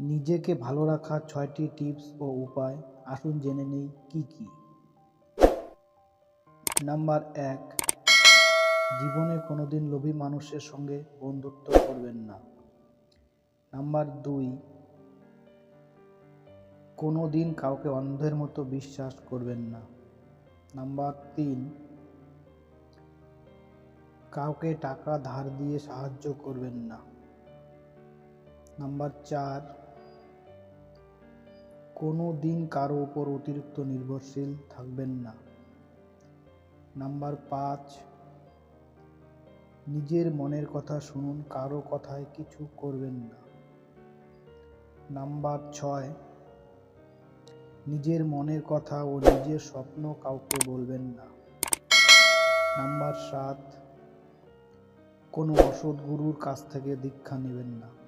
নিজেকে ভালো রাখার ছয়টি টিপস ও উপায়। আসুন জেনে নেই কি কি। নাম্বার এক, জীবনে কোনোদিন লোভী মানুষের সঙ্গে বন্ধুত্ব করবেন না। নাম্বার দুই কোনো দিন কাউকে অন্ধের মতো বিশ্বাস করবেন না। নাম্বার তিন, কাউকে টাকা ধার দিয়ে সাহায্য করবেন না। নাম্বার চার কোনো দিন কারও উপর অতিরিক্ত নির্ভরশীল থাকবেন না। নাম্বার পাঁচ, নিজের মনের কথা শুনুন, কারও কথায় কিছু করবেন না। নাম্বার ছয়, নিজের মনের কথা ও নিজের স্বপ্ন কাউকে বলবেন না। নাম্বার সাত, কোনো অসৎ গুরুর কাছ থেকে দীক্ষা নেবেন না।